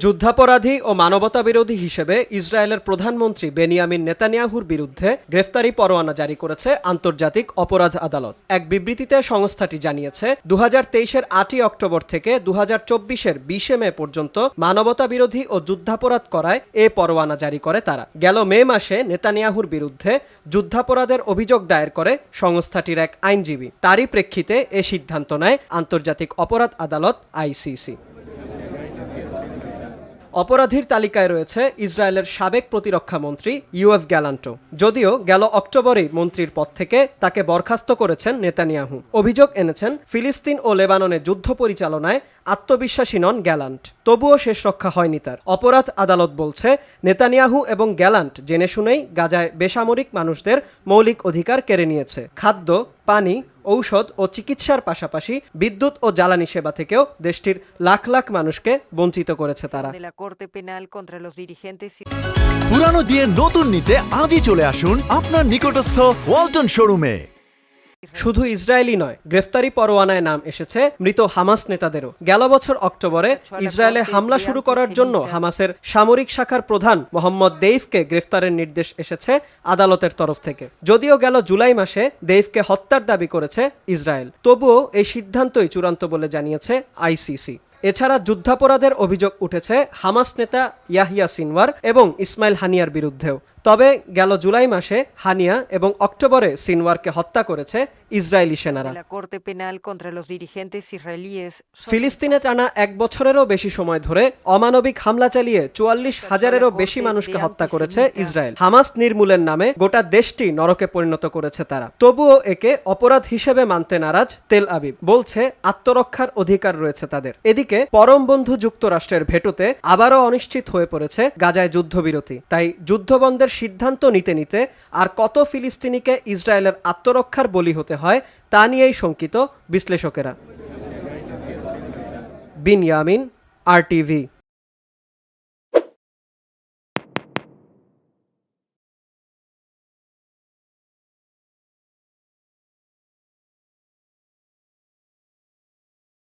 যুদ্ধাপরাধী ও মানবতা বিরোধী হিসেবে ইসরায়েলের প্রধানমন্ত্রী বেনিয়ামিন নেতানিয়াহুর বিরুদ্ধে গ্রেফতারি পরোয়ানা জারি করেছে আন্তর্জাতিক অপরাধ আদালত। এক বিবৃতিতে সংস্থাটি জানিয়েছে দু হাজার তেইশের আটই অক্টোবর থেকে দু হাজার চব্বিশের বিশে মে পর্যন্ত মানবতা বিরোধী ও যুদ্ধাপরাধ করায় এ পরোয়ানা জারি করে তারা। গেল মে মাসে নেতানিয়াহুর বিরুদ্ধে যুদ্ধাপরাধের অভিযোগ দায়ের করে সংস্থাটির এক আইনজীবী। তারই প্রেক্ষিতে এ সিদ্ধান্ত নেয় আন্তর্জাতিক অপরাধ আদালত। আইসিসি। অপরাধীর তালিকায় রয়েছে ইসরায়েলের সাবেক প্রতিরক্ষা মন্ত্রী ইউএফ গ্যালান্টো। যদিও গেল অক্টোবরেই মন্ত্রীর পদ থেকে তাকে বরখাস্ত করেছেন নেতানিয়াহু। অভিযোগ এনেছেন ফিলিস্তিন ও লেবাননে যুদ্ধ পরিচালনায় আত্মবিশ্বাসী নন গ্যালান্ট। তবুও শেষ রক্ষা হয়নি তার। অপরাধ আদালত বলছে, নেতানিয়াহু এবং গ্যালান্ট জেনে শুনেই গাজায় বেসামরিক মানুষদের মৌলিক অধিকার কেড়ে নিয়েছে। খাদ্য, পানি ঔষধ ও চিকিৎসার পাশাপাশি বিদ্যুৎ ও জ্বালানি সেবা থেকেও দেশটির লাখ লাখ মানুষকে বঞ্চিত করেছে তারা। পুরানো দিয়ে নতুন নিতে আজই চলে আসুন আপনার নিকটস্থ ওয়ালটন শোরুমে। শুধু ইসরায়েলি নয়, গ্রেফতারি পরোয়ানায় নাম এসেছে মৃত হামাস নেতাদেরও। গেল বছর অক্টোবরে ইসরায়েলে হামলা শুরু করার জন্য হামাসের সামরিক শাখার প্রধান মোহাম্মদ দেইফকে গ্রেফতারের নির্দেশ এসেছে আদালতের তরফ থেকে। যদিও গেল জুলাই মাসে দেইফকে হত্যার দাবি করেছে ইসরায়েল। তবুও এই সিদ্ধান্তই চূড়ান্ত বলে জানিয়েছে আইসিসি। এছাড়া যুদ্ধাপরাধের অভিযোগ উঠেছে হামাস নেতা ইয়াহিয়া সিনওয়ার এবং ইসমাইল হানিয়ার বিরুদ্ধেও। তবে গেল জুলাই মাসে হানিয়া এবং অক্টোবরে সিনওয়ারকে হত্যা করেছে ইসরায়েলি সেনারা। ফিলিস্তিনে টানা এক বছরেরও বেশি সময় ধরে অমানবিক হামলা চালিয়ে চুয়াল্লিশ হাজারেরও বেশি মানুষকে হত্যা করেছে ইসরায়েল। হামাস নির্মূলের নামে গোটা দেশটি নরকে পরিণত করেছে তারা। তবুও একে অপরাধ হিসেবে মানতে নারাজ তেল আবিব। বলছে আত্মরক্ষার অধিকার রয়েছে তাদের। এদিকে পরম বন্ধু যুক্তরাষ্ট্রের ভেটোতে আবারও অনিশ্চিত হয়ে পড়েছে গাজায় যুদ্ধবিরতি। তাই যুদ্ধবন্ধের সিদ্ধান্ত নিতে নিতে আর কত ফিলিস্তিনিকে ইসরায়েলের আত্মরক্ষার বলি হতে হয়, তা নিয়েই শঙ্কিত বিশ্লেষকেরা। বিনিয়ামিন, আর টিভি